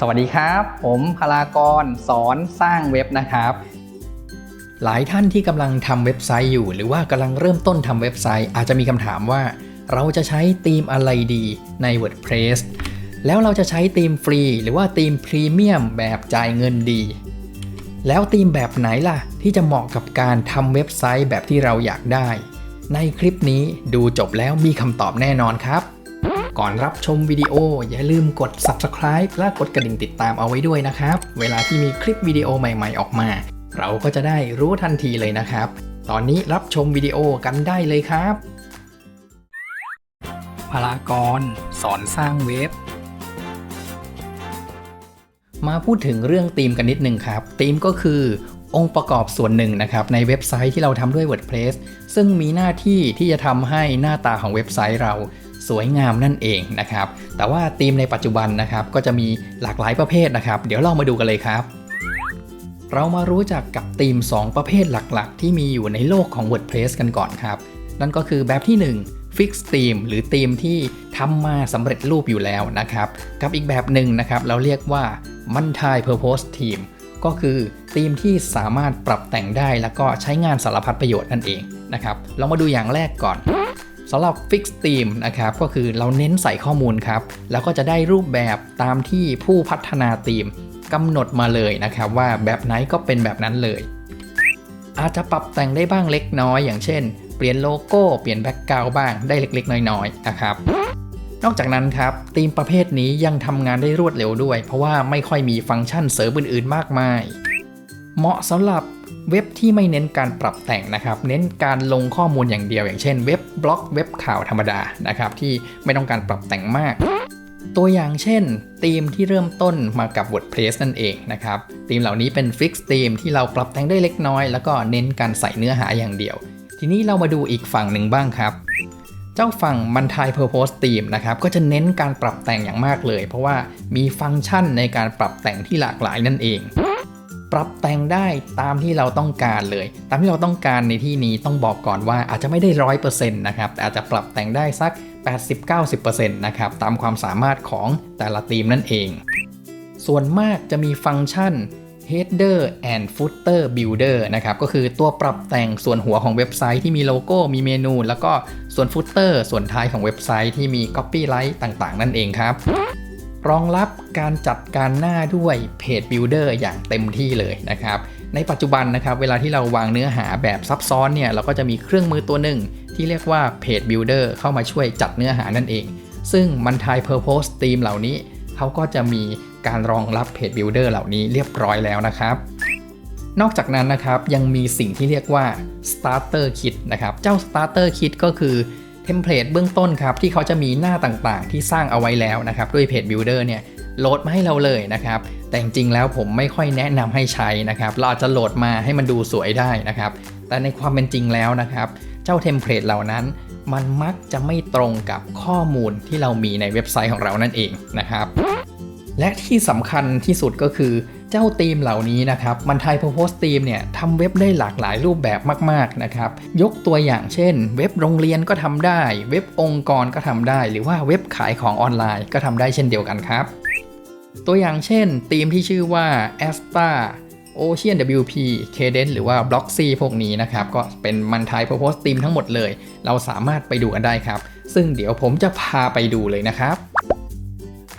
สวัสดีครับ ผมพลากรสอนสร้างเว็บนะครับ หลายท่านที่กำลังทำเว็บไซต์อยู่ หรือว่ากำลังเริ่มต้นทำเว็บไซต์ อาจจะมีคำถามว่า เราจะใช้ธีมอะไรดีใน WordPress แล้วเราจะใช้ธีมฟรี หรือว่าธีมพรีเมียมแบบจ่ายเงินดี แล้วธีมแบบไหนล่ะ ที่จะเหมาะกับการทำเว็บไซต์แบบที่เราอยากได้ ในคลิปนี้ดูจบแล้วมีคำตอบแน่นอนครับ ก่อนรับชมวิดีโอ อย่าลืมกด subscribe และกดกระดิ่งติดตามเอาไว้ด้วยนะครับ เวลาที่มีคลิปวิดีโอใหม่ๆออกมา เราก็จะได้รู้ทันทีเลยนะครับ ตอนนี้รับชมวิดีโอกันได้เลยครับพลากร สอนสร้างเว็บมาพูดถึงเรื่องธีมกันนิดนึงครับธีมก็คือองค์ประกอบส่วนหนึ่งนะครับในเว็บไซต์ที่เราทำด้วย WordPress ซึ่งมีหน้าที่ที่จะทำให้หน้าตาของเว็บไซต์เรา สวยงามนั่นเองนะครับ แต่ว่าธีมในปัจจุบันนะครับก็จะมีหลากหลายประเภทนะครับ เดี๋ยวเรามาดูกันเลยครับ เรามารู้จักกับธีม 2 ประเภทหลักๆ ที่มีอยู่ในโลกของ WordPress กันก่อนครับ นั่นก็คือแบบที่ 1 Fix Theme หรือธีมที่ทำมาสำเร็จรูปอยู่แล้วนะครับ กับอีกแบบหนึ่งนะครับ เราเรียกว่า Multi Purpose Theme ก็คือธีมที่สามารถปรับแต่งได้แล้วก็ใช้งานสารพัดประโยชน์นั่นเองนะครับ เรามาดูอย่างแรกก่อน สำหรับ Fix Theme นะครับก็คือเราเน้นใส่ข้อมูลครับ แล้วก็จะได้รูปแบบตามที่ผู้พัฒนาธีมกำหนดมาเลยนะครับว่าแบบไหนก็เป็นแบบนั้นเลย อาจจะปรับแต่งได้บ้างเล็กน้อย อย่างเช่น เปลี่ยนโลโก้เปลี่ยนแบ็กกราวบ้างได้เล็กๆ น้อยๆนะครับนอกจากนั้นครับธีมประเภทนี้ยังทำงานได้รวดเร็วด้วย เพราะว่าไม่ค่อยมีฟังก์ชันเสริมอื่นๆมากมาย เหมาะสำหรับ เว็บที่ไม่เน้นการปรับแต่งนะครับ เน้นการลงข้อมูลอย่างเดียว อย่างเช่นเว็บบล็อกเว็บข่าวธรรมดานะครับ ที่ไม่ต้องการปรับแต่งมาก ตัวอย่างเช่นธีมที่เริ่มต้นมากับ WordPress นั่นเองนะครับธีมเหล่านี้เป็นฟิกซ์ธีมที่เราปรับแต่งได้เล็กน้อย แล้วก็เน้นการใส่เนื้อหาอย่างเดียว ทีนี้เรามาดูอีกฝั่งหนึ่งบ้างครับเจ้าฝั่งมันทาย Purpose Theme นะครับก็จะเน้นการปรับแต่งอย่างมากเลย เพราะว่ามีฟังก์ชันในการปรับแต่งที่หลากหลายนั่นเอง ปรับแต่งได้ตามที่เราต้องการเลย ตามที่เราต้องการในที่นี้ต้องบอกก่อนว่าอาจจะไม่ได้ร้อยเปอร์เซ็นต์นะครับแต่อาจจะปรับแต่งได้สัก 80-90%นะครับตามความสามารถของแต่ละธีมนั่นเอง ส่วนมากจะมีฟังก์ชัน header and footer builder นะครับก็คือตัวปรับแต่งส่วนหัวของเว็บไซต์ที่มีโลโก้มีเมนู แล้วก็ส่วน footer ส่วนท้ายของเว็บไซต์ที่มี copyright ต่างๆ นั่นเองครับ รองรับการจัดการหน้าด้วย Page Builder อย่างเต็มที่เลยนะครับ ในปัจจุบันนะครับเวลาที่เราวางเนื้อหาแบบซับซ้อนเนี่ยเราก็จะมีเครื่องมือตัวหนึ่งที่เรียกว่า Page Builder เข้ามาช่วยจัดเนื้อหานั่นเอง ซึ่งมันทาย Purpose Theme เหล่านี้เขาก็จะมีการรองรับ Page Builder เหล่านี้เรียบร้อยแล้วนะครับนอกจากนั้นนะครับยังมีสิ่งที่เรียกว่า Starter Kit นะครับ เจ้า Starter Kit ก็คือ เทมเพลตเบื้องต้นครับที่เขาจะมีหน้าต่างๆ ที่สร้างเอาไว้แล้วนะครับด้วย Page Builder เนี่ยโหลดมาให้เราเลยนะครับ แต่จริงๆแล้วผมไม่ค่อยแนะนำให้ใช้นะครับ เราอาจจะโหลดมาให้มันดูสวยได้นะครับ แต่ในความเป็นจริงแล้วนะครับ เจ้าเทมเพลตเหล่านั้น มันมักจะไม่ตรงกับข้อมูลที่เรามีในเว็บไซต์ของเรานั่นเองนะครับ และที่สำคัญที่สุดก็คือ เจ้าธีมเหล่านี้นะครับมันไทย Purpose Theme เนี่ยทำเว็บได้หลากหลายรูปแบบมากๆนะครับยกตัวอย่างเช่น เว็บโรงเรียนก็ทำได้ เว็บองค์กรก็ทำได้ หรือว่าเว็บขายของออนไลน์ก็ทำได้เช่นเดียวกันครับ ตัวอย่างเช่นธีมที่ชื่อว่า a s t a Ocean WP Cadence หรือว่า Blocksy พวกนี้นะครับ ก็เป็นมันไทย Purpose Theme ทั้งหมดเลย เราสามารถไปดูกันได้ครับ ซึ่งเดี๋ยวผมจะพาไปดูเลยนะครับ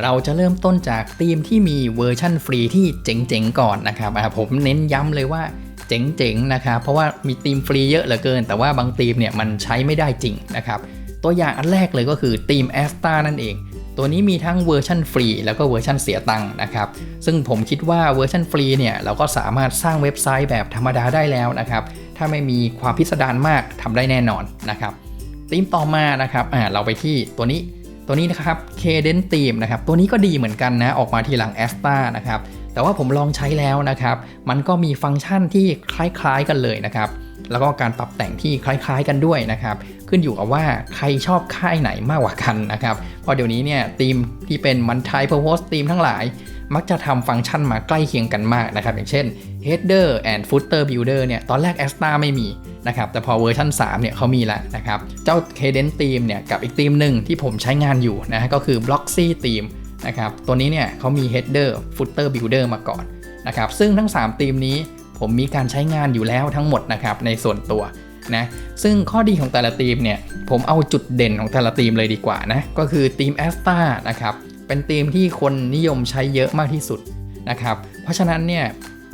เราจะเริ่มต้นจากธีมที่มีเวอร์ชั่นฟรีที่เจ๋งๆก่อนนะครับผมเน้นย้ำเลยว่าเจ๋งๆนะครับเพราะว่ามีธีมฟรีเยอะเหลือเกิน แต่ว่าบางธีมเนี่ยมันใช้ไม่ได้จริงนะครับตัวอย่างอันแรกเลยก็คือธีม a s t a นั่นเอง ตัวนี้มีทั้งเวอร์ชันฟรีแล้วก็เวอร์ชันเสียตังค์นะครับซึ่งผมคิดว่าเวอร์ชันฟรีเนี่ยเราก็สามารถสร้างเว็บไซต์แบบธรรมดาได้แล้วนะครับถ้าไม่มีความพิสดารมากทำได้แน่นอนนะครับธีมต่อมานะครับอ่าเราไปที่ตัวนี้ ตัวนี้นะครับ Cadence Team นะครับ ตัวนี้ก็ดีเหมือนกันนะ ออกมาทีหลัง a s t a นะครับ แต่ว่าผมลองใช้แล้วนะครับ มันก็มีฟังก์ชันที่คล้ายๆกันเลยนะครับ แล้วก็การปรับแต่งที่คล้ายๆกันด้วยนะครับ ขึ้นอยู่กับว่าใครชอบค่ายไหนมากกว่ากันนะครับ เพราะเดี๋ยวนี้เนี่ยธีมที่เป็นมันไท Purpose Theme ทั้งหลาย มักจะทำฟังก์ชันมาใกล้เคียงกันมากนะครับ อย่างเช่น header and footer builder เนี่ย ตอนแรก a s t a ไม่มี นะครับแต่พอเวอร์ชัน3เนี่ยเขามีแล้วนะครับเจ้า cadence theme เนี่ยกับอีกธีมหนึ่งที่ผมใช้งานอยู่นะฮะก็คือ blocksy theme นะครับตัวนี้เนี่ยเขามี header footer builder มาก่อนนะครับซึ่งทั้ง3ธีมนี้ผมมีการใช้งานอยู่แล้วทั้งหมดนะครับในส่วนตัวนะซึ่งข้อดีของแต่ละธีมเนี่ยผมเอาจุดเด่นของแต่ละธีมเลยดีกว่านะก็คือธีม a s t a นะครับเป็นธีมที่คนนิยมใช้เยอะมากที่สุดนะครับเพราะฉะนั้นเนี่ย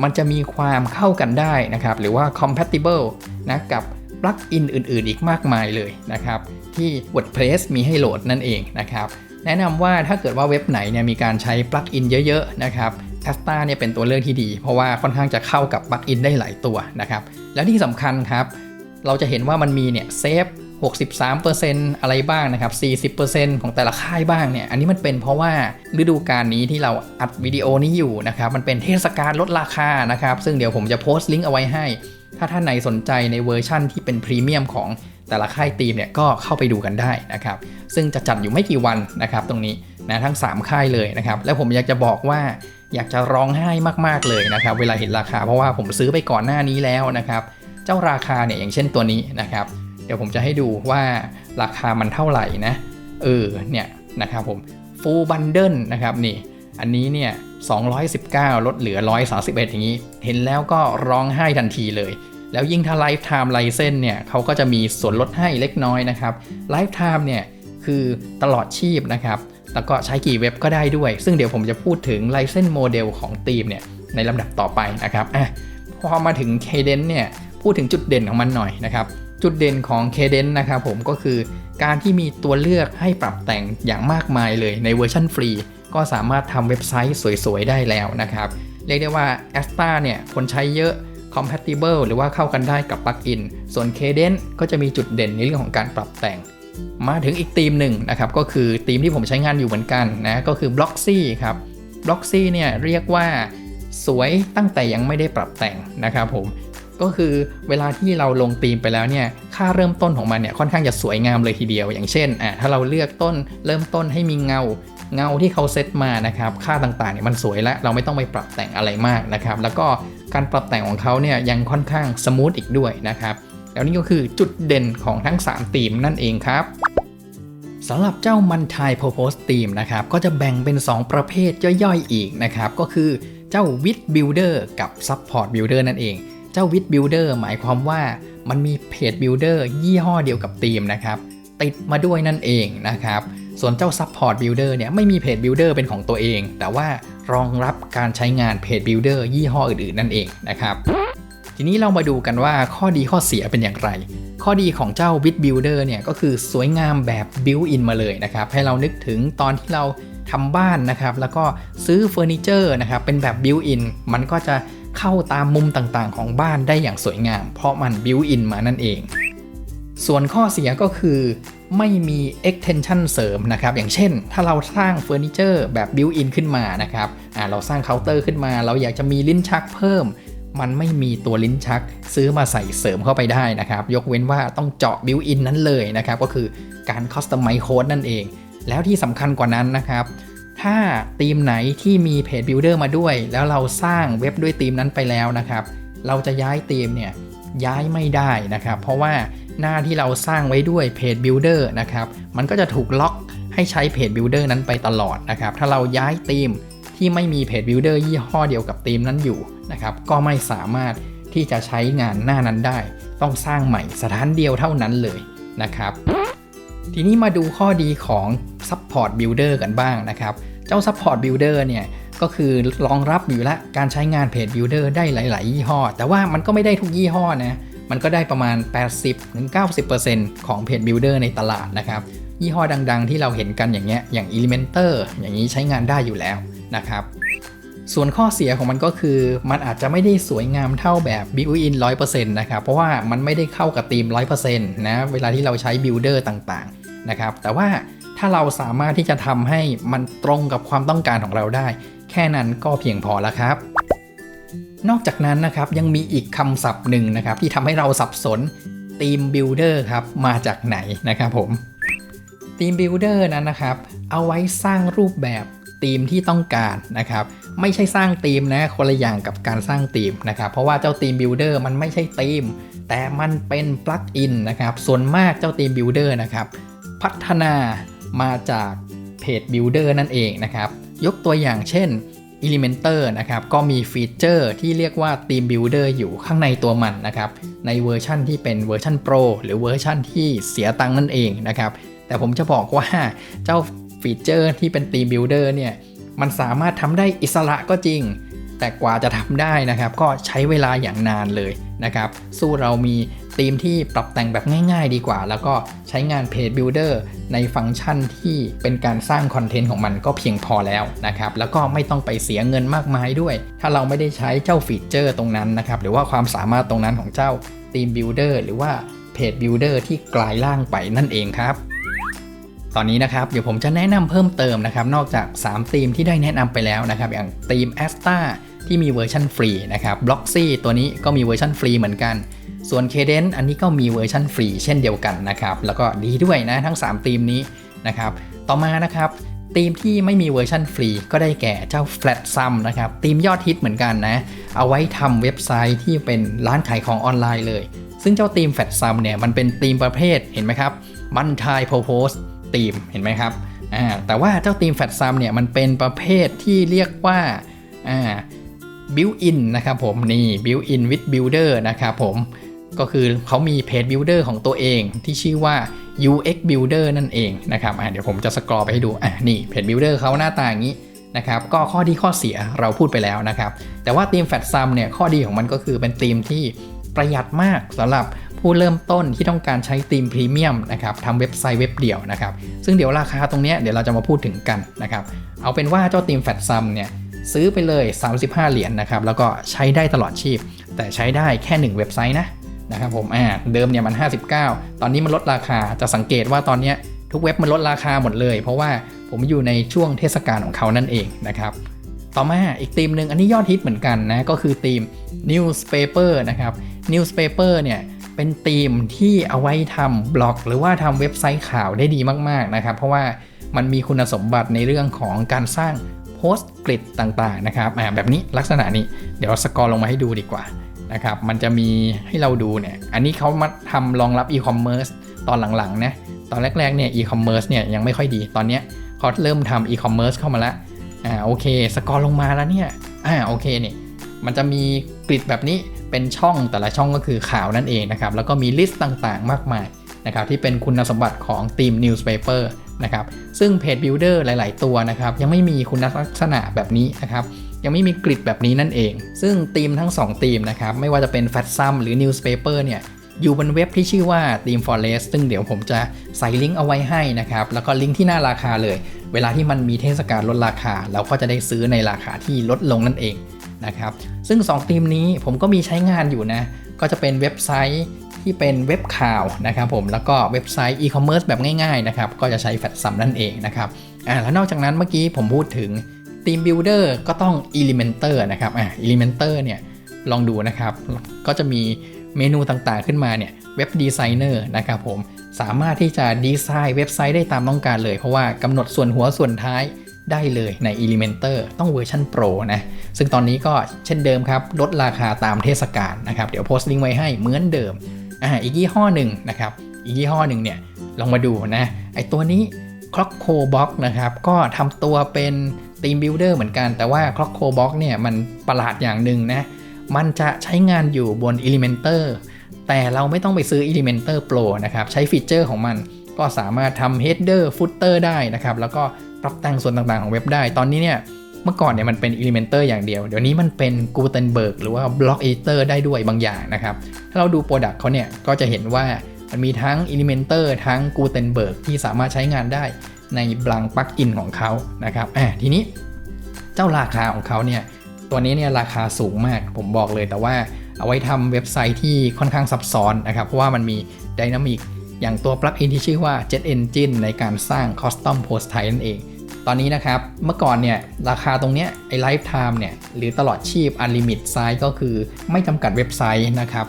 มันจะมีความเข้ากันได้นะครับหรือว่า compatible นะกับปลั๊กอินอื่นๆ อีกมากมายเลยนะครับ ที่ WordPress มีให้โหลดนั่นเองนะครับ แนะนำว่าถ้าเกิดว่าเว็บไหนเนี่ยมีการใช้ปลั๊กอินเยอะๆนะครับ a s t a เนี่ยเป็นตัวเลือกที่ดี เพราะว่าค่อนข้างจะเข้ากับปลั๊กอินได้หลายตัวนะครับ และที่สำคัญครับ เราจะเห็นว่ามันมีเนี่ยเซฟ63%อะไรบ้างนะครับ 40%ของแต่ละค่ายบ้างเนี่ย อันนี้มันเป็นเพราะว่าฤดูกาลนี้ที่เราอัดวิดีโอนี้อยู่นะครับ มันเป็นเทศกาลลดราคานะครับ ซึ่งเดี๋ยวผมจะโพสต์ลิงก์เอาไว้ให้ ถ้าท่านไหนสนใจในเวอร์ชั่นที่เป็นพรีเมียมของแต่ละค่ายทีมเนี่ยก็เข้าไปดูกันได้นะครับ ซึ่งจะจัดอยู่ไม่กี่วันนะครับตรงนี้นะทั้ง 3 ค่ายเลยนะครับ แล้วผมอยากจะบอกว่าอยากจะร้องไห้มากๆเลยนะครับ เวลาเห็นราคาเพราะว่าผมซื้อไปก่อนหน้านี้แล้วนะครับ เจ้าราคาเนี่ยอย่างเช่นตัวนี้นะครับ เดี๋ยวผมจะให้ดูว่าราคามันเท่าไหร่นะ เออเนี่ยนะครับผม full bundle นะครับนี่ อันนี้เนี่ย 219 ลดเหลือ 131 อย่างนี้ เห็นแล้วก็ร้องไห้ทันทีเลย แล้วยิ่งถ้า lifetime license เนี่ยเขาก็จะมีส่วนลดให้เล็กน้อยนะครับ lifetime เนี่ยคือตลอดชีพนะครับ แล้วก็ใช้กี่เว็บก็ได้ด้วย ซึ่งเดี๋ยวผมจะพูดถึง license model ของทีมเนี่ยในลำดับต่อไปนะครับอะพอมาถึง Cadence เนี่ยพูดถึงจุดเด่นของมันหน่อยนะครับ จุดเด่นของ Cadence นะครับผมก็คือการที่มีตัวเลือกให้ปรับแต่งอย่างมากมายเลยในเวอร์ชันฟรี ก็สามารถทำเว็บไซต์สวยๆ ได้แล้วนะครับ เรียกได้ว่า a s t a เนี่ยคนใช้เยอะ compatible หรือว่าเข้ากันได้กับปลั๊กอินส่วน Cadence ก็จะมีจุดเด่นในเรื่องของการปรับแต่ง มาถึงอีกธีมหนึ่งนะครับ ก็คือธีมที่ผมใช้งานอยู่เหมือนกันนะ ก็คือ Blocksy ครับ Blocksy เนี่ยเรียกว่าสวยตั้งแต่ยังไม่ได้ปรับแต่งนะครับผมก็คือเวลาที่เราลงธีมไปแล้วเนี่ยค่าเริ่มต้นของมันเนี่ยค่อนข้างจะสวยงามเลยทีเดียว อย่างเช่นอะถ้าเราเลือกต้นเริ่มต้นให้มีเงา เงาที่เขาเซตมานะครับค่าต่างๆเนี่ยมันสวยแล้วเราไม่ต้องไปปรับแต่งอะไรมากนะครับ แล้วก็การปรับแต่งของเขาเนี่ยยังค่อนข้างสมูทอีกด้วยนะครับแล้วนี่ก็คือจุดเด่นของทั้ง 3 ธีมนั่นเองครับสำหรับเจ้ามันทาย Purpose Team นะครับก็จะแบ่งเป็น 2 ประเภทย่อยๆอีกนะครับ ก็คือเจ้า With Builder กับ Support Builder นั่นเอง เจ้า With Builder หมายความว่ามันมีเพจ Builder ยี่ห้อเดียวกับทีมนะครับ ติดมาด้วยนั่นเองนะครับ ส่วนเจ้า Support Builder เนี่ยไม่มีเพจ Builder เป็นของตัวเอง แต่ว่ารองรับการใช้งานเพจ Builder ยี่ห้ออื่นๆ นั่นเองนะครับทีนี้เรามาดูกันว่าข้อดีข้อเสียเป็นอย่างไร ข้อดีของเจ้า Bit Builder เนี่ยก็คือสวยงามแบบ built in มาเลยนะครับ ให้เรานึกถึงตอนที่เราทำบ้านนะครับ แล้วก็ซื้อเฟอร์นิเจอร์นะครับ เป็นแบบ built in มันก็จะเข้าตามมุมต่างๆ ของบ้านได้อย่างสวยงาม เพราะมัน built in มานั่นเอง ส่วนข้อเสียก็คือ ไม่มี extension เสริมนะครับ อย่างเช่น ถ้าเราสร้างเฟอร์นิเจอร์แบบ built in ขึ้นมานะครับอ่าเราสร้างเคาน์เตอร์ขึ้นมา เราอยากจะมีลิ้นชักเพิ่ม มันไม่มีตัวลิ้นชัก ซื้อมาใส่เสริมเข้าไปได้นะครับ ยกเว้นว่าต้องเจาะ built in นั้นเลยนะครับ ก็คือการ customize code นั่นเอง แล้วที่สำคัญกว่านั้นนะครับถ้าทีมไหนที่มีเพจ Builder มาด้วย แล้วเราสร้างเว็บด้วยทีมนั้นไปแล้วนะครับ เราจะย้ายทีมเนี่ยย้ายไม่ได้นะครับ เพราะว่า หน้าที่เราสร้างไว้ด้วยเพจ Builder นะครับ มันก็จะถูกล็อกให้ใช้เพจ Builder นั้นไปตลอดนะครับ ถ้าเราย้ายทีมที่ไม่มีเพจ Builder ยี่ห้อเดียวกับทีมนั้นอยู่นะครับ ก็ไม่สามารถที่จะใช้งานหน้านั้นได้ ต้องสร้างใหม่สถานเดียวเท่านั้นเลยนะครับ ทีนี้มาดูข้อดีของ Support Builder กันบ้างนะครับ เจ้า Support Builder เนี่ยก็คือรองรับอยู่ละการใช้งานเพจ Builder ได้หลาย ๆ ยี่ห้อ แต่ว่ามันก็ไม่ได้ทุกยี่ห้อนะ มันก็ได้ประมาณ 80-90%ของเพจ Builder ในตลาดนะครับ ยี่ห้อดังๆ ที่เราเห็นกันอย่างเงี้ยอย่าง Elementor อย่างนี้ใช้งานได้อยู่แล้วนะครับส่วนข้อเสียของมันก็คือ มันอาจจะไม่ได้สวยงามเท่าแบบ built-in 100%นะครับ เพราะว่ามันไม่ได้เข้ากับธีม 100%นะเวลาที่เราใช้ builder ต่างๆนะครับ แต่ว่าถ้าเราสามารถที่จะทำให้มันตรงกับความต้องการของเราได้ แค่นั้นก็เพียงพอแล้วครับ นอกจากนั้นนะครับยังมีอีกคำศัพท์หนึ่งนะครับที่ทำให้เราสับสนธีม builder ครับมาจากไหนนะครับผมทีม Builder นั้นนะครับ เอาไว้สร้างรูปแบบทีมที่ต้องการนะครับ ไม่ใช่สร้างทีมนะคนละอย่างกับการสร้างทีมนะครับ เพราะว่าเจ้าทีม Builder มันไม่ใช่ทีม แต่มันเป็นปลั๊กอินนะครับ ส่วนมากเจ้าทีม Builder นะครับ พัฒนามาจากเพเพจ Builder นั่นเองนะครับ ยกตัวอย่างเช่น Elementor นะครับก็มีฟีเจอร์ที่เรียกว่า Theme Builder อยู่ข้างในตัวมันนะครับในเวอร์ชั่นที่เป็นเวอร์ชัน Pro หรือเวอร์ชั่นที่เสียตังค์นั่นเองนะครับแต่ผมจะบอกว่าเจ้าฟีเจอร์ที่เป็น Theme Builder เนี่ยมันสามารถทำได้อิสระก็จริง แต่กว่าจะทำได้นะครับ ก็ใช้เวลาอย่างนานเลยนะครับ สู้เรามีธีมที่ปรับแต่งแบบง่าย ๆ ดีกว่า แล้วก็ใช้งานเพจ Builder ในฟังก์ชันที่เป็นการสร้างคอนเทนต์ของมันก็เพียงพอแล้วนะครับ แล้วก็ไม่ต้องไปเสียเงินมากมายด้วย ถ้าเราไม่ได้ใช้เจ้าฟีเจอร์ตรงนั้นนะครับ หรือว่าความสามารถตรงนั้นของเจ้าธีม Builder หรือว่าเพจ Builder ที่กลายร่างไปนั่นเองครับตอนนี้นะครับเดี๋ยวผมจะแนะนำเพิ่มเติมนะครับ นอกจาก 3 ธีมที่ได้แนะนำไปแล้วนะครับ อย่างธีม a s t a ที่มีเวอร์ชันฟรีนะครับ Bloxy ตัวนี้ก็มีเวอร์ชันฟรีเหมือนกัน ส่วน Cadence อันนี้ก็มีเวอร์ชันฟรีเช่นเดียวกันนะครับแล้วก็ดีด้วยนะทั้ง3ธีมนี้นะครับต่อมานะครับธีมที่ไม่มีเวอร์ชันฟรีก็ได้แก่เจ้า Flat Sum นะครับธีมยอดฮิตเหมือนกันนะ เอาไว้ทำเว็บไซต์ที่เป็นร้านขายของออนไลน์เลย ซึ่งเจ้าธีม Flat Sum เนี่ยมันเป็นธีมประเภทเห็นไหมครับมันทาย Propose ธีมเห็นไหมครับอ่าแต่ว่าเจ้าธีม Flat Sum เนี่ยมันเป็นประเภทที่เรียกว่าอ่า built in นะครับผมนี่ built in with builder นะครับผม ก็คือเขามีเพจ builder ของตัวเองที่ชื่อว่า UX builder นั่นเองนะครับเดี๋ยวผมจะสกรอไปให้ดูอะนี่เพจ builder เขาหน้าตาอย่างนี้นะครับก็ข้อดีข้อเสียเราพูดไปแล้วนะครับ แต่ว่าธีม Fat Sum เนี่ยข้อดีของมันก็คือเป็นธีมที่ประหยัดมากสำหรับผู้เริ่มต้นที่ต้องการใช้ธีมพรีเมียมนะครับทำเว็บไซต์เว็บเดียวนะครับ ซึ่งเดี๋ยวราคาตรงนี้เดี๋ยวเราจะมาพูดถึงกันนะครับ เอาเป็นว่าเจ้าธีม Fat Sum เนี่ยซื้อไปเลย 35 เหรียญนนะครับ แล้วก็ใช้ได้ตลอดชีพ แต่ใช้ได้แค่ 1 เว็บไซต์นะ นะครับผมอ่าเดิมเนี่ยมัน 59 ตอนนี้มันลดราคาจะสังเกตว่าตอนนี้ทุกเว็บมันลดราคาหมดเลย เพราะว่าผมอยู่ในช่วงเทศกาลของเขานั่นเองนะครับต่อมาอีกธีมหนึ่งอันนี้ยอดฮิตเหมือนกันนะ ก็คือธีม newspaper นะครับ newspaper เนี่ยเป็นธีมที่เอาไว้ทำบล็อก หรือว่าทำเว็บไซต์ข่าวได้ดีมากๆนะครับ เพราะว่ามันมีคุณสมบัติในเรื่องของการสร้างโพสต์กริดต่างๆนะครับแบบนี้ลักษณะนี้เดี๋ยวสกอร์ลงมาให้ดูดีกว่า นะครับ มันจะมีให้เราดูเนี่ย อันนี้เขามาทำรองรับอีคอมเมิร์ซตอนหลังๆนะ ตอนแรกๆเนี่ยอีคอมเมิร์ซเนี่ยยังไม่ค่อยดี ตอนเนี้ยเขาเริ่มทำอีคอมเมิร์ซเข้ามาแล้วอ่าโอเค สกอร์ลงมาแล้วเนี่ย อ่าโอเคเนี่ย มันจะมีกริดแบบนี้เป็นช่องแต่ละช่องก็คือข่าวนั่นเองนะครับ แล้วก็มีลิสต์ต่างๆ มากมายนะครับที่เป็นคุณสมบัติของทีม Newspaper นะครับ ซึ่งเพจ Builder หลาย ๆ ตัวนะครับ ยังไม่มีคุณลักษณะแบบนี้นะครับ ยังไม่มีกริดแบบนี้นั่นเอง ซึ่งทีมทั้ง2ทีมนะครับ ไม่ว่าจะเป็น f a t s u m หรือ Newspaper เนี่ยอยู่บนเว็บที่ชื่อว่า Team Forest ซึ่งเดี๋ยวผมจะใส่ลิงก์เอาไว้ให้นะครับ แล้วก็ลิงก์ที่หน้าราคาเลย เวลาที่มันมีเทศกาลลดราคา เราก็จะได้ซื้อในราคาที่ลดลงนั่นเองนะครับ ซึ่ง2ทีมนี้ผมก็มีใช้งานอยู่นะ ก็จะเป็นเว็บไซต์ที่เป็นเว็บข่าวนะครับผม แล้วก็เว็บไซต์อีคอมเมิร์ซแบบง่ายๆนะครับ ก็จะใช้แฟลซัมนั่นเองนะครับ อ่า แล้วนอกจากนั้นเมื่อกี้ผมพูดถึง Team Builder ก็ต้อง Elementor นะครับอ่า Elementor เนี่ยลองดูนะครับ ก็จะมีเมนูต่างๆขึ้นมาเนี่ยเว็บดีไซเนอร์นะครับผมสามารถที่จะดีไซน์เว็บไซต์ได้ตามต้องการเลย เพราะว่ากำหนดส่วนหัวส่วนท้ายได้เลยใน Elementor ต้องเวอร์ชัน Pro นะ ซึ่งตอนนี้ก็เช่นเดิมครับ ลดราคาตามเทศกาลนะครับ เดี๋ยวโพสต์ลิงก์ไว้ให้เหมือนเดิมอ่าอีกยี่ห้อหนึ่งนะครับ อีกยี่ห้อหนึ่งเนี่ยลองมาดูนะ ไอตัวนี้ Clockco Box นะครับ ก็ทำตัวเป็น ทีมบิลดเออร์เหมือนกันแต่ว่า Clocko Box เนี่ยมันประหลาดอย่างหนึ่งนะ มันจะใช้งานอยู่บน Elementor แต่เราไม่ต้องไปซื้อ Elementor Pro นะครับ ใช้ฟีเจอร์ของมันก็สามารถทำ header footer ได้นะครับ แล้วก็ปรับแต่งส่วนต่างๆของเว็บได้ ตอนนี้เนี่ยเมื่อก่อนเนี่ยมันเป็น Elementor อย่างเดียว เดี๋ยวนี้มันเป็น Gutenberg หรือว่า Block Editor ได้ด้วยบางอย่างนะครับ ถ้าเราดู Product เขาเนี่ยก็จะเห็นว่ามันมีทั้ง Elementor ทั้ง Gutenberg ที่สามารถใช้งานได้ ในบลังปลั๊กอินของเขานะครับอ่าทีนี้เจ้าราคาของเขาเนี่ยตัวนี้เนี่ยราคาสูงมากผมบอกเลยแต่ว่าเอาไว้ทำเว็บไซต์ที่ค่อนข้างซับซ้อนนะครับ เพราะว่ามันมีดินามิกอย่างตัวปลั๊กอินที่ชื่อว่า Jet Engine ในการสร้าง Custom Post Type นั่นเอง ตอนนี้นะครับ เมื่อก่อนเนี่ย ราคาตรงเนี้ยไอ้ Lifetime เนี่ย หรือตลอดชีพ Unlimit Size ก็คือไม่จำกัดเว็บไซต์นะครับ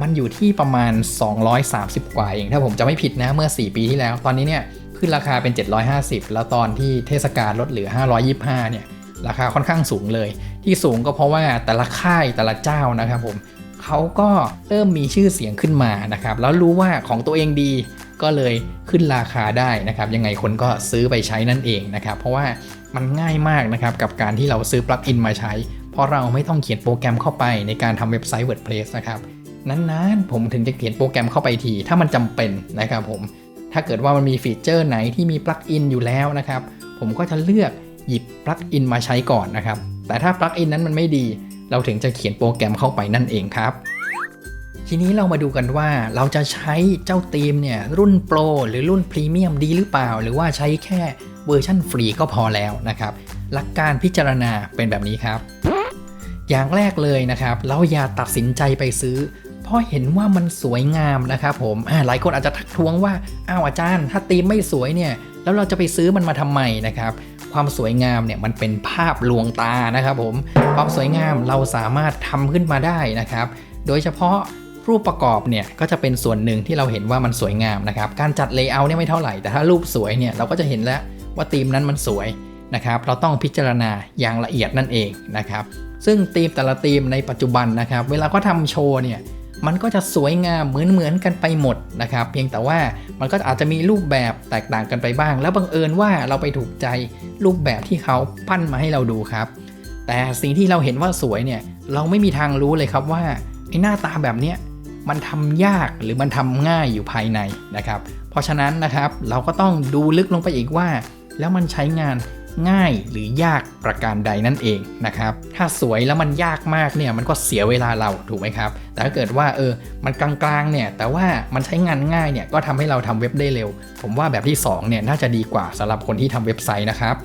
มันอยู่ที่ประมาณ 230 กว่าเอง ถ้าผมจะไม่ผิดนะเมื่อ 4 ปีที่แล้ว ตอนนี้เนี่ย ขึ้นราคาเป็น 750 แล้วตอนที่เทศกาลลดเหลือ 525 เนี่ย ราคาค่อนข้างสูงเลย ที่สูงก็เพราะว่าแต่ละค่ายแต่ละเจ้านะครับผมเขาก็เริ่มมีชื่อเสียงขึ้นมานะครับ แล้วรู้ว่าของตัวเองดีก็เลยขึ้นราคาได้นะครับ ยังไงคนก็ซื้อไปใช้นั่นเองนะครับ เพราะว่ามันง่ายมากนะครับ กับการที่เราซื้อปลั๊กอินมาใช้ เพราะเราไม่ต้องเขียนโปรแกรมเข้าไปในการทำเว็บไซต์ WordPress นะครับนั้นๆ ผมถึงจะเขียนโปรแกรมเข้าไปที ถ้ามันจำเป็นนะครับผม ถ้าเกิดว่ามันมีฟีเจอร์ไหนที่มีปลั๊กอินอยู่แล้วนะครับ ผมก็จะเลือกหยิบปลั๊กอินมาใช้ก่อนนะครับ แต่ถ้าปลั๊กอินนั้นมันไม่ดี เราถึงจะเขียนโปรแกรมเข้าไปนั่นเองครับ ทีนี้เรามาดูกันว่าเราจะใช้เจ้าธีมเนี่ยรุ่นโปรหรือรุ่นพรีเมียมดีหรือเปล่า หรือว่าใช้แค่เวอร์ชันฟรีก็พอแล้วนะครับ หลักการพิจารณาเป็นแบบนี้ครับ อย่างแรกเลยนะครับ เราอย่าตัดสินใจไปซื้อ เพราะเห็นว่ามันสวยงามนะครับผมหลายคนอาจจะทักท้วงว่าอ้าวอาจารย์ ถ้าธีมไม่สวยเนี่ยแล้วเราจะไปซื้อมันมาทำไมนะครับ ความสวยงามเนี่ยมันเป็นภาพลวงตานะครับผมความสวยงามเราสามารถทำขึ้นมาได้นะครับ โดยเฉพาะรูปประกอบเนี่ยก็จะเป็นส่วนหนึ่งที่เราเห็นว่ามันสวยงามนะครับ การจัดเลเยอร์เนี่ยไม่เท่าไหร่ แต่ถ้ารูปสวยเนี่ยเราก็จะเห็นแล้วว่าธีมนั้นมันสวยนะครับ เราต้องพิจารณาอย่างละเอียดนั่นเองนะครับ ซึ่งธีมแต่ละธีมในปัจจุบันนะครับ เวลาเขาทำโชว์เนี่ย มันก็จะสวยงามเหมือนเหมือนกันไปหมดนะครับ เพียงแต่ว่ามันก็อาจจะมีรูปแบบแตกต่างกันไปบ้าง แล้วบังเอิญว่าเราไปถูกใจรูปแบบที่เขาปั้นมาให้เราดูครับ แต่สิ่งที่เราเห็นว่าสวยเนี่ยเราไม่มีทางรู้เลยครับว่าไอ้หน้าตาแบบเนี้ยมันทำยากหรือมันทำง่ายอยู่ภายในนะครับ เพราะฉะนั้นนะครับเราก็ต้องดูลึกลงไปอีกว่า แล้วมันใช้งาน ง่ายหรือยากประการใดนั่นเองนะครับ ถ้าสวยแล้วมันยากมากเนี่ยมันก็เสียเวลาเราถูกไหมครับ แต่ถ้าเกิดว่าเออมันกลางๆเนี่ยแต่ว่ามันใช้งานง่ายเนี่ยก็ทำให้เราทำเว็บได้เร็ว ผมว่าแบบที่2เนี่ยน่าจะดีกว่าสำหรับคนที่ทำเว็บไซต์นะครับ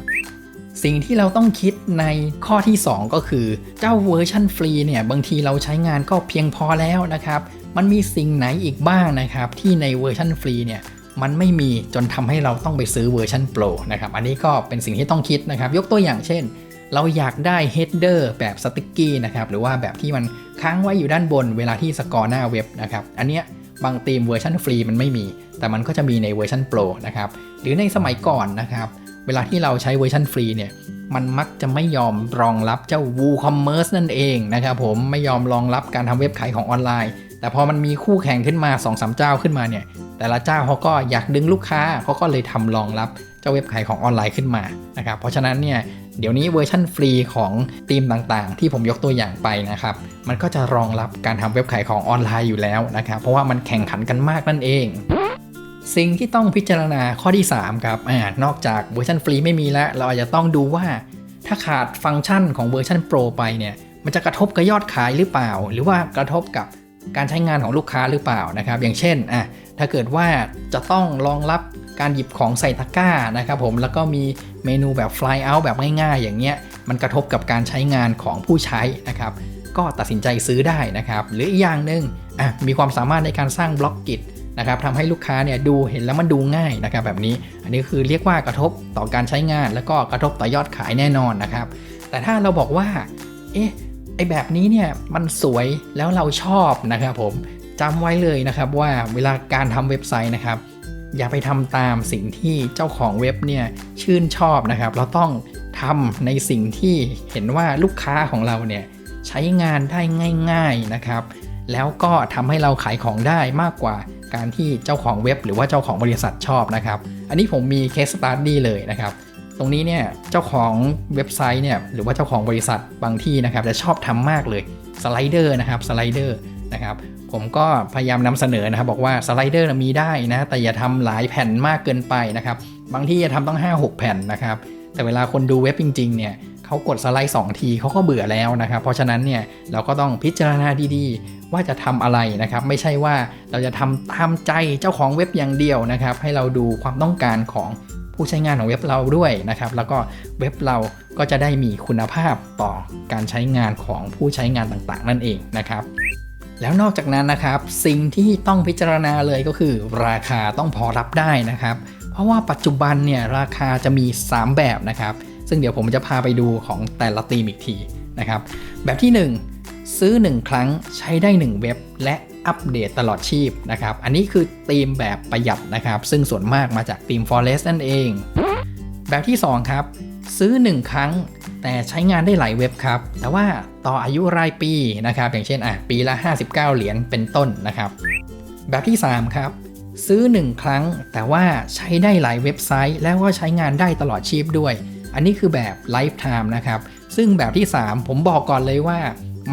สิ่งที่เราต้องคิดในข้อที่ 2 ก็คือเจ้าเวอร์ชันฟรีเนี่ยบางทีเราใช้งานก็เพียงพอแล้วนะครับ มันมีสิ่งไหนอีกบ้างนะครับ ที่ในเวอร์ชันฟรีเนี่ย มันไม่มีจนทำให้เราต้องไปซื้อเวอร์ชันโปรนะครับอันนี้ก็เป็นสิ่งที่ต้องคิดนะครับยกตัวอย่างเช่น เราอยากได้ header แบบสติกกี้นะครับหรือว่าแบบที่มันค้างไว้อยู่ด้านบนเวลาที่สกอร์หน้าเว็บนะครับอันเนี้ยบางธีมเวอร์ชันฟรีมันไม่มี แต่มันก็จะมีในเวอร์ชันโปรนะครับหรือในสมัยก่อนนะครับเวลาที่เราใช้เวอร์ชันฟรีเนี่ยมันมักจะไม่ยอมรองรับเจ้า WooCommerce นั่นเองนะครับผมไม่ยอมรองรับการทำเว็บขายของออนไลน์ แต่พอมันมีคู่แข่งขึ้นมา2อสเจ้าขึ้นมาเนี่ย แต่ละเจ้าเขาก็อยากดึงลูกค้าเขาก็เลยทำรองรับเจ้าเว็บขายของออนไลน์ขึ้นมานะครับ เพราะฉะนั้นเนี่ยเดี๋ยวนี้เวอร์ชันฟรีของธีมต่างๆ ที่ผมยกตัวอย่างไปนะครับ มันก็จะรองรับการทำเว็บขายของออนไลน์อยู่แล้วนะครับ เพราะว่ามันแข่งขันกันมากนั่นเอง สิ่งที่ต้องพิจารณาข้อที่ 3 ครับอนอกจากเวอร์ชันฟรีไม่มีแล้ว เราอาจจะต้องดูว่า ถ้าขาดฟังก์ชันของเวอร์ชันโปรไปเนี่ยมันจะกระทบกับยอดขายหรือเปล่า หรือว่ากระทบกับ การใช้งานของลูกค้าหรือเปล่านะครับ อย่างเช่นอะถ้าเกิดว่าจะต้องรองรับการหยิบของใส่ตะกร้านะครับผมแล้วก็มีเมนูแบบ fly out แบบง่ายๆ อย่างเงี้ยมันกระทบกับการใช้งานของผู้ใช้นะครับ ก็ตัดสินใจซื้อได้นะครับ หรืออีกอย่างหนึ่งอะมีความสามารถในการสร้างบล็อกกิจนะครับทำให้ลูกค้าเนี่ยดูเห็นแล้วมันดูง่ายนะครับ แบบนี้อันนี้คือเรียกว่ากระทบต่อการใช้งาน แล้วก็กระทบต่อยอดขายแน่นอนนะครับ แต่ถ้าเราบอกว่า เอ๊ะ ไอแบบนี้เนี่ยมันสวยแล้วเราชอบนะครับผมจำไว้เลยนะครับว่าเวลาการทำเว็บไซต์นะครับ อย่าไปทำตามสิ่งที่เจ้าของเว็บเนี่ยชื่นชอบนะครับ เราต้องทำในสิ่งที่เห็นว่าลูกค้าของเราเนี่ยใช้งานได้ง่าย ๆนะครับ แล้วก็ทำให้เราขายของได้มากกว่าการที่เจ้าของเว็บ หรือว่าเจ้าของบริษัทชอบนะครับ อันนี้ผมมีเคสสตาร์ดี้เลยนะครับ ตรงนี้เนี่ยเจ้าของเว็บไซต์เนี่ยหรือว่าเจ้าของบริษัทบางที่นะครับจะชอบทำมากเลยสไลเดอร์นะครับสไลเดอร์นะครับผมก็พยายามนำเสนอนะครับบอกว่าสไลเดอร์มีได้นะแต่อย่าทำหลายแผ่นมากเกินไปนะครับบางที่จะทำต้อง 5-6 แผ่นนะครับแต่เวลาคนดูเว็บจริงๆเนี่ยเขากดสไลด์ 2 ทีเขาก็เบื่อแล้วนะครับเพราะฉะนั้นเนี่ยเราก็ต้องพิจารณาดีๆ ว่าจะทำอะไรนะครับไม่ใช่ว่าเราจะทำตามใจเจ้าของเว็บอย่างเดียวนะครับให้เราดูความต้องการของ ผู้ใช้งานของเว็บเราด้วยนะครับ แล้วก็เว็บเราก็จะได้มีคุณภาพต่อการใช้งานของผู้ใช้งานต่างๆ นั่นเองนะครับ แล้วนอกจากนั้นนะครับสิ่งที่ต้องพิจารณาเลยก็คือ ราคาต้องพอรับได้นะครับ เพราะว่าปัจจุบันเนี่ยราคาจะมี 3 แบบนะครับ ซึ่งเดี๋ยวผมจะพาไปดูของแต่ละธีมอีกทีนะครับ แบบที่ 1 ซื้อ 1 ครั้งใช้ได้ 1 เว็บและ อัปเดตตลอดชีพนะครับ อันนี้คือธีมแบบประหยัดนะครับ ซึ่งส่วนมากมาจากธีม Forest นั่นเอง แบบที่ 2 ครับ ซื้อ 1 ครั้งแต่ใช้งานได้หลายเว็บครับ แต่ว่าต่ออายุรายปีนะครับ อย่างเช่นอะปีละ 59 เหรียญเป็นต้นนะครับ แบบที่ 3 ครับ ซื้อ 1 ครั้ง แต่ว่าใช้ได้หลายเว็บไซต์ แล้วก็ใช้งานได้ตลอดชีพด้วย อันนี้คือแบบ Lifetime นะครับ ซึ่งแบบที่ 3 ผมบอกก่อนเลยว่า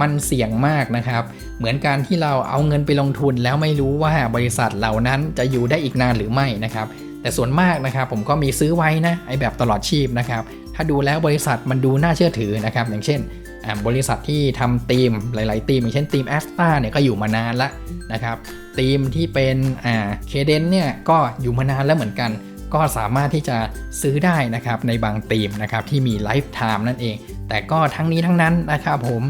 มันเสี่ยงมากนะครับ เหมือนการที่เราเอาเงินไปลงทุนแล้วไม่รู้ว่าบริษัทเหล่านั้นจะอยู่ได้อีกนานหรือไม่นะครับ แต่ส่วนมากนะครับผมก็มีซื้อไว้นะไอแบบตลอดชีพนะครับ ถ้าดูแล้วบริษัทมันดูน่าเชื่อถือนะครับ อย่างเช่นบริษัทที่ทำธีมหลายๆธีม อย่างเช่นธีมแอสตาเนี่ยก็อยู่มานานละนะครับธีมที่เป็นอ่าเคเดนเนี่ยก็อยู่มานานแล้วเหมือนกัน ก็สามารถที่จะซื้อได้นะครับในบางธีมนะครับที่มีไลฟ์ไทม์นั่นเอง แต่ก็ทั้งนี้ทั้งนั้นนะครับผม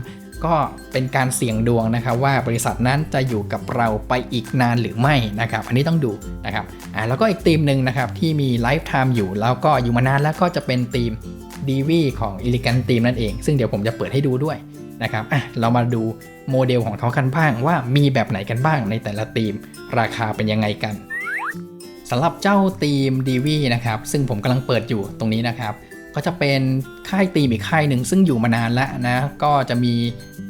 ก็เป็นการเสี่ยงดวงนะครับว่าบริษัทนั้นจะอยู่กับเราไปอีกนานหรือไม่นะครับ อันนี้ต้องดูนะครับอ่าแล้วก็อีกธีมหนึ่งนะครับที่มีไลฟ์ไทม์อยู่แล้วก็อยู่มานานแล้วก็จะเป็นธีม DV ของ Elegant Team นั่นเอง ซึ่งเดี๋ยวผมจะเปิดให้ดูด้วยนะครับอะเรามาดูโมเดลของเขากันบ้างว่ามีแบบไหนกันบ้างในแต่ละธีมราคาเป็นยังไงกันสำหรับเจ้าธีม DV นะครับซึ่งผมกำลังเปิดอยู่ตรงนี้นะครับ ก็จะเป็นค่ายธีมอีกค่ายหนึ่งซึ่งอยู่มานานแล้วนะ ก็จะมี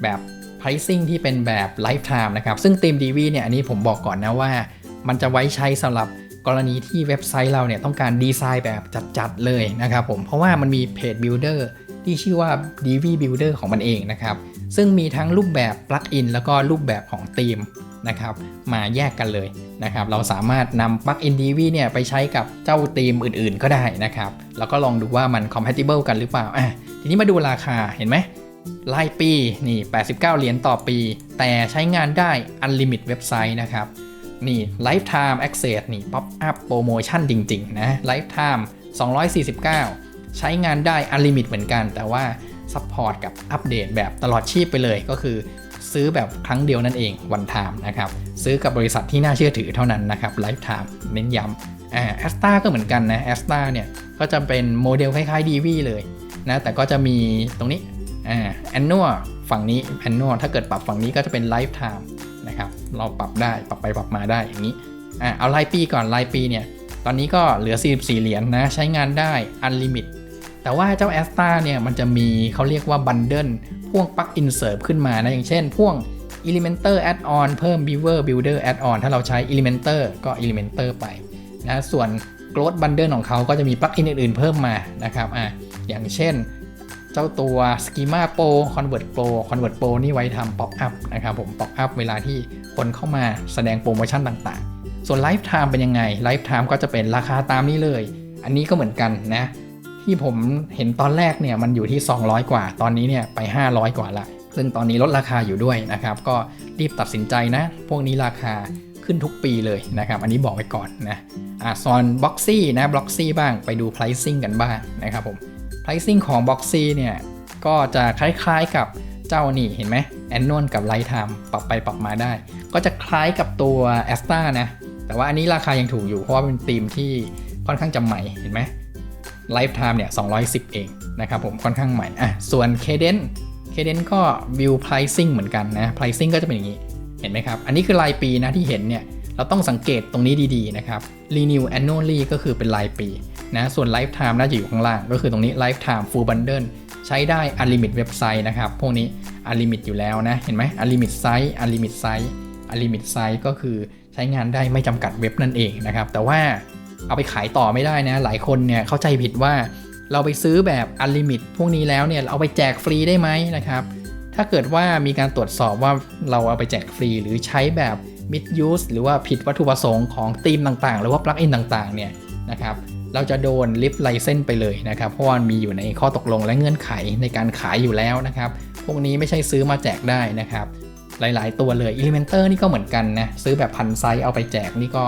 แบบ pricing ที่เป็นแบบ lifetime นะครับ ซึ่งธีม DV เนี่ยอันนี้ผมบอกก่อนนะว่า มันจะไว้ใช้สำหรับกรณีที่เว็บไซต์เราเนี่ยต้องการดีไซน์แบบจัดๆเลยนะครับผม เพราะว่ามันมีเพจ Builder ที่ชื่อว่า DV Builder ของมันเองนะครับ ซึ่งมีทั้งรูปแบบ plugin แล้วก็รูปแบบของธีม นะครับมาแยกกันเลยนะครับเราสามารถนำ plugin DV เนี่ยไปใช้กับเจ้าธีมอื่นๆก็ได้นะครับแล้วก็ลองดูว่ามัน compatible กันหรือเปล่าอะทีนี้มาดูราคาเห็นไหมรายปีนี่ 89 เหรียญต่อปี แต่ใช้งานได้ Unlimit เว็บไซต์นะครับนี่ Lifetime Access นี่ Pop Up Promotion จริง ๆ นะ Lifetime 249 ใช้งานได้ Unlimit เหมือนกัน แต่ว่า Support กับอัปเดตแบบตลอดชีพไปเลยก็คือ ซื้อแบบครั้งเดียวนั่นเอง One Time นะครับซื้อกับบริษัทที่น่าเชื่อถือเท่านั้นนะครับ Lifetime เน้นย้ำอ่าแอสตาก็เหมือนกันนะแอสตาเนี่ยก็จะเป็นโมเดลคล้ายๆ DV เลยนะแต่ก็จะมีตรงนี้อ่า annual ฝั่งนี้ annual ถ้าเกิดปรับฝั่งนี้ก็จะเป็น lifetime นะครับเราปรับได้ปรับไปปรับมาได้อย่างนี้อ่าเอารายปีก่อนรายปีเนี่ยตอนนี้ก็เหลือ 44 เหรียญนนะใช้งานได้ unlimit แต่ว่าเจ้า a s t a เนี่ยมันจะมีเขาเรียกว่า bundle พ่วง plug in เสริมขึ้นมานะ อย่างเช่น พ่วง Elementor add-on เพิ่ม Beaver Builder add-on ถ้าเราใช้ Elementor ก็ Elementor ไปนะส่วน Growth Bundle ของเขาก็จะมี plugin อื่นๆเพิ่มมานะครับอ่าอย่างเช่น เจ้าตัว Schema Pro Convert Pro Convert Pro นี่ไว้ทำ Pop Up นะครับผม Pop Up เวลาที่คนเข้ามาแสดงโปรโมชั่นต่างๆ ส่วน Lifetime เป็นยังไง Lifetime ก็จะเป็นราคาตามนี้เลย อันนี้ก็เหมือนกันนะ ที่ผมเห็นตอนแรกเนี่ยมันอยู่ที่ 200 กว่า ตอนนี้เนี่ยไป 500 กว่าละซึ่งตอนนี้ลดราคาอยู่ด้วยนะครับ ก็รีบตัดสินใจนะ พวกนี้ราคาขึ้นทุกปีเลยนะครับ อันนี้บอกไว้ก่อนนะอะส่วน Boxy นะ Boxy บ้างไปดู pricing กันบ้างนะครับผม pricing ของ Boxy เนี่ยก็จะคล้ายๆกับเจ้านี่เห็นไหม Annual กับ Lifetime ปรับไปปรับมาได้ ก็จะคล้ายกับตัว a s t a นะแต่ว่าอันนี้ราคายังถูกอยู่เพราะว่าเป็นธีมที่ค่อนข้างจะใหม่เห็นไหม Lifetime เนี่ย210 เองนะครับผมค่อนข้างใหม่อะส่วน Cadence Cadence ก็ view pricing เหมือนกันนะ pricing ก็จะเป็นอย่างนี้เห็นไหมครับ อันนี้คือรายปีนะที่เห็นเนี่ยเราต้องสังเกตตรงนี้ดีๆนะครับ renew annually ก็คือเป็นรายปีนะส่วน lifetime น่าจะอยู่ข้างล่าง ก็คือตรงนี้ lifetime full bundle ใช้ได้ unlimit เว็บไซต์นะครับ พวกนี้ unlimit อยู่แล้วนะ เห็นไหม unlimit size unlimit size unlimit size ก็คือใช้งานได้ไม่จำกัดเว็บนั่นเองนะครับ แต่ว่า เอาไปขายต่อไม่ได้นะ หลายคนเนี่ยเข้าใจผิดว่าเราไปซื้อแบบ unlimit พวกนี้แล้วเนี่ยเอาไปแจกฟรีได้ไหมนะครับ ถ้าเกิดว่ามีการตรวจสอบว่าเราเอาไปแจกฟรีหรือใช้แบบ misuse หรือว่าผิดวัตถุประสงค์ของธีมต่างๆ หรือว่า plugin ต่างๆเนี่ยนะครับเราจะโดนลิฟต์ไลเซนไปเลยนะครับ เพราะว่ามันมีอยู่ในข้อตกลงและเงื่อนไขในการขายอยู่แล้วนะครับ พวกนี้ไม่ใช่ซื้อมาแจกได้นะครับ หลายๆ ตัวเลย Elementor นี่ก็เหมือนกันนะ ซื้อแบบพันไซส์เอาไปแจกนี่ก็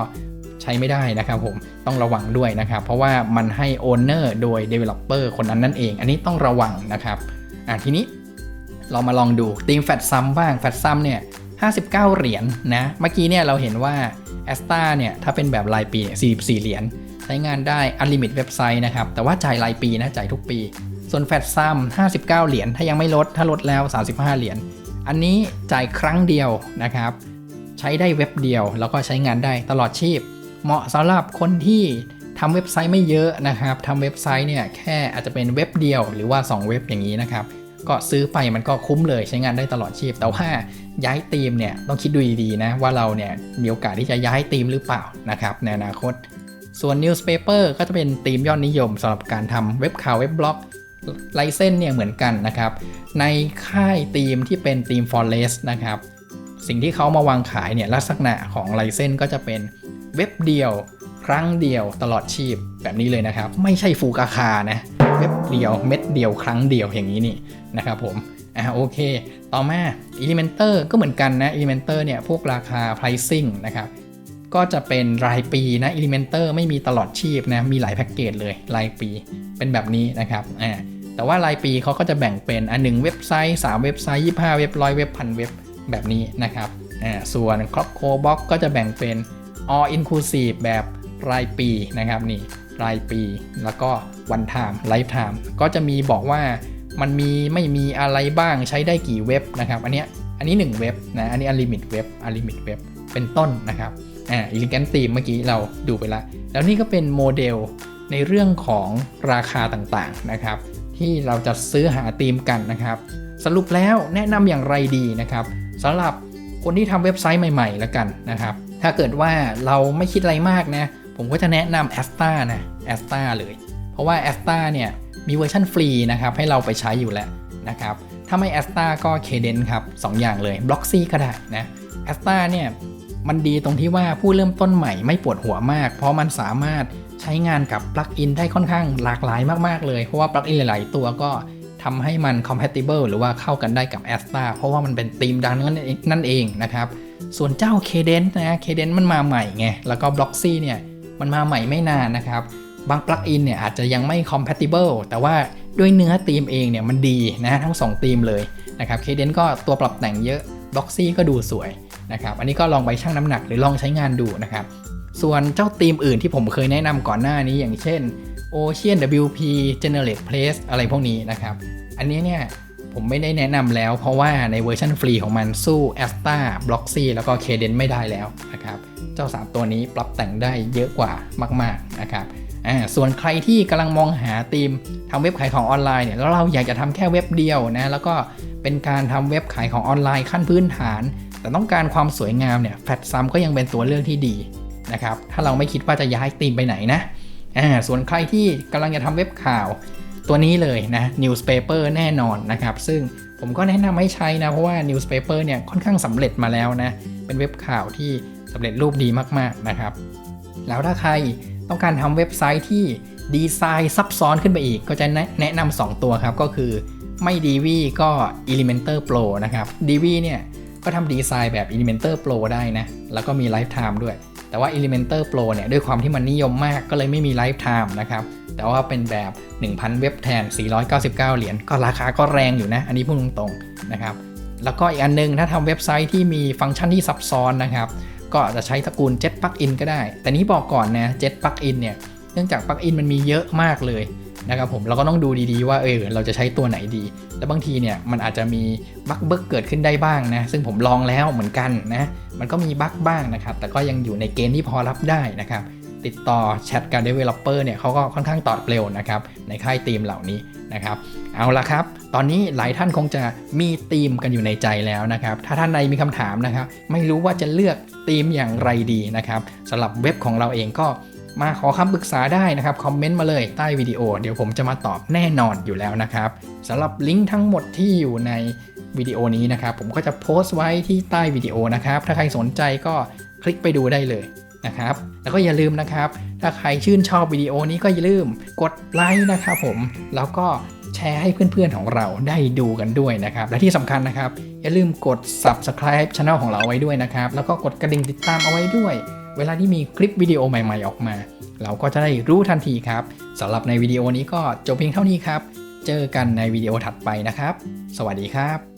ช้ไม่ได้นะครับผมต้องระวังด้วยนะครับ เพราะว่ามันให้ Owner โดย Developer คนนั้นนั่นเอง อันนี้ต้องระวังนะครับอะทีนี้เรามาลองดูทีมแฟตซัมบ้างแฟตซัมเนี่ย59 เหรียญนนะเมื่อกี้เนี่ยเราเห็นว่า a s t a เนี่ยถ้าเป็นแบบรายปีเนี่ย44 เหรียญใช้งานได้ Unlimit เว็บไซต์นะครับ แต่ว่าจ่ายรายปีนะจ่ายทุกปี ส่วนแฟตซัม59 เหรียญถ้ายังไม่ลด ถ้าลดแล้ว 35 เหรียญอันนี้จ่ายครั้งเดียวนะครับ ใช้ได้เว็บเดียวแล้วก็ใช้งานได้ตลอดชีพ เหมาะสำหรับคนที่ทำเว็บไซต์ไม่เยอะนะครับทำเว็บไซต์เนี่ยแค่อาจจะเป็นเว็บเดียวหรือว่า 2 เว็บอย่างนี้นะครับ ก็ซื้อไปมันก็คุ้มเลยใช้งานได้ตลอดชีพ แต่ว่าย้ายธีมเนี่ยต้องคิดดูดีๆนะว่าเราเนี่ยมีโอกาสที่จะย้ายธีมหรือเปล่านะครับในอนาคต ส่วน newspaper ก็จะเป็นธีมยอดนิยมสำหรับการทำเว็บข่าวเว็บบล็อกไลเซนเนี่ยเหมือนกันนะครับ ในค่ายธีมที่เป็นธีม forest นะครับ สิ่งที่เขามาวางขายเนี่ยลักษณะของไลเซนก็จะเป็น เว็บเดียว ครั้งเดียวตลอดชีพแบบนี้เลยนะครับ ไม่ใช่ฟูกาคานะเว็บเดียวเม็ดเดียวครั้งเดียวอย่างนี้นี่นะครับผมอ่าโอเค ต่อมา Elementor ก็เหมือนกันนะ Elementor เนี่ยพวกราคา pricing นะครับก็จะเป็นรายปีนะ Elementor ไม่มีตลอดชีพนะ มีหลายแพ็กเกจเลยรายปีเป็นแบบนี้นะครับอ่าแต่ว่ารายปีเขาก็จะแบ่งเป็นอันหนึ่งเว็บไซต์ 3 เว็บไซต์ 25 เว็บร้อยเว็บพันเว็บแบบนี้นะครับอ่าส่วน Clock c o Box ก็จะแบ่งเป็น all inclusive แบบรายปีนะครับนี่รายปี แล้วก็ one time lifetime ก็จะมีบอกว่ามันมีไม่มีอะไรบ้างใช้ได้กี่เว็บนะครับอันเนี้ยอันนี้ 1 เว็บนะอันนี้ unlimit เว็บ unlimit เว็บเป็นต้นนะครับอ่า elegant theme เมื่อกี้เราดูไปล้วแล้วนี่ก็เป็นโมเดลในเรื่องของราคาต่างๆนะครับ ที่เราจะซื้อหาธีมกันนะครับ สรุปแล้วแนะนำอย่างไรดีนะครับสำหรับคนที่ทำเว็บไซต์ใหม่ๆแล้วกันนะครับ ถ้าเกิดว่าเราไม่คิดอะไรมากนะ ผมก็จะแนะนำ a s t a นะ a s t a เลย เพราะว่า a s t a เนี่ยมีเวอร์ชันฟรีนะครับ ให้เราไปใช้อยู่แล้วนะครับ ถ้าไม่ a s t a ก็ Cadence ครับสองอย่างเลย Blocksy ก็ได้นะ a s t a เนี่ยมันดีตรงที่ว่าผู้เริ่มต้นใหม่ไม่ปวดหัวมาก เพราะมันสามารถใช้งานกับปลั๊กอินได้ค่อนข้างหลากหลายมากๆเลย เพราะว่าปลั๊กอินหลาย ๆ ตัวก็ทำให้มัน compatible หรือว่าเข้ากันได้กับ a s t a เพราะว่ามันเป็นธีมดังนั่นเองนะครับ ส่วนเจ้า Cadence นะ Cadence มันมาใหม่ไง แล้วก็ Blocksy เนี่ยมันมาใหม่ไม่นานนะครับ บางปลั๊กอินเนี่ยอาจจะยังไม่ compatible แต่ว่าด้วยเนื้อธีมเองเนี่ยมันดีนะทั้ง2ธีมเลยนะครับ Cadence ก็ตัวปรับแต่งเยอะ Blocksy ก็ดูสวยนะครับ อันนี้ก็ลองไปชั่งน้ำหนักหรือลองใช้งานดูนะครับ ส่วนเจ้าธีมอื่นที่ผมเคยแนะนำก่อนหน้านี้อย่างเช่น Ocean WP Generate Place อะไรพวกนี้นะครับ อันนี้เนี่ย ผมไม่ได้แนะนำแล้ว เพราะว่าในเวอร์ชันฟรีของมันสู้ a s t a Blocksy แล้วก็ Cadence ไม่ได้แล้วนะครับเจ้า 3 ตัวนี้ปรับแต่งได้เยอะกว่ามาก ๆ นะครับอ่าส่วนใครที่กำลังมองหาธีมทำเว็บขายของออนไลน์เนี่ยแล้วเราอยากจะทำแค่เว็บเดียวนะแล้วก็เป็นการทำเว็บขายของออนไลน์ขั้นพื้นฐาน แต่ต้องการความสวยงามเนี่ยแฟลตซัมก็ยังเป็นตัวเลือกที่ดีนะครับถ้าเราไม่คิดว่าจะย้ายธีมไปไหนนะอ่าส่วนใครที่กำลังจะทำเว็บข่าว ตัวนี้เลยนะ newspaper แน่นอนนะครับ ซึ่งผมก็แนะนำให้ใช้นะ เพราะว่า newspaper เนี่ยค่อนข้างสำเร็จมาแล้วนะ เป็นเว็บข่าวที่สำเร็จรูปดีมากๆนะครับ แล้วถ้าใครต้องการทำเว็บไซต์ที่ดีไซน์ซับซ้อนขึ้นไปอีก ก็จะแนะนำ2ตัวครับ ก็คือไม่ DV ก็ Elementor Pro นะครับ DV เนี่ยก็ทำดีไซน์แบบ Elementor Pro ได้นะ แล้วก็มี Lifetime ด้วย แต่ว่า Elementor Pro เนี่ยด้วยความที่มันนิยมมากก็เลยไม่มี Lifetime นะครับ แต่ว่าเป็นแบบ 1,000 เว็บแทน 499 เหรียญก็ราคาก็แรงอยู่นะ อันนี้พูดตรงๆนะครับ แล้วก็อีกอันนึงถ้าทำเว็บไซต์ที่มีฟังก์ชันที่ซับซ้อนนะครับ ก็จะใช้ตระกูล Jet Plugin ก็ได้ แต่นี้บอกก่อนนะ Jet Plugin เนี่ยเนื่องจาก Plugin มันมีเยอะมากเลยนะครับผมเราก็ต้องดูดีๆว่าเออเราจะใช้ตัวไหนดี แล้วบางทีเนี่ยมันอาจจะมีบั๊กเบิกเกิดขึ้นได้บ้างนะซึ่งผมลองแล้วเหมือนกันนะมันก็มีบั๊กบ้างนะครับแต่ก็ยังอยู่ในเกณฑ์ที่พอรับได้นะครับ ติดต่อแชทกับ Developer เนี่ยเขาก็ค่อนข้างตอบเร็วนะครับในค่ายทีมเหล่านี้นะครับเอาละครับ ตอนนี้หลายท่านคงจะมีธีมกันอยู่ในใจแล้วนะครับ ถ้าท่านใดมีคำถามนะครับ ไม่รู้ว่าจะเลือกธีมอย่างไรดีนะครับสำหรับเว็บของเราเองก็มาขอคำปรึกษาได้นะครับ คอมเมนต์มาเลยใต้วิดีโอ เดี๋ยวผมจะมาตอบแน่นอนอยู่แล้วนะครับสำหรับลิงก์ทั้งหมดที่อยู่ในวิดีโอนี้นะครับ ผมก็จะโพสต์ไว้ที่ใต้วิดีโอนะครับ ถ้าใครสนใจก็คลิกไปดูได้เลย นะครับ แล้วก็อย่าลืมนะครับ ถ้าใครชื่นชอบวิดีโอนี้ก็อย่าลืมกดไลค์นะครับผม แล้วก็แชร์ให้เพื่อนๆของเราได้ดูกันด้วยนะครับ และที่สำคัญนะครับ อย่าลืมกด subscribe channel ของเราไว้ด้วยนะครับ แล้วก็กดกระดิ่งติดตามเอาไว้ด้วย เวลาที่มีคลิปวิดีโอใหม่ ๆ ออกมา เราก็จะได้รู้ทันทีครับสำหรับในวิดีโอนี้ก็จบเพียงเท่านี้ครับ เจอกันในวิดีโอถัดไปนะครับ สวัสดีครับ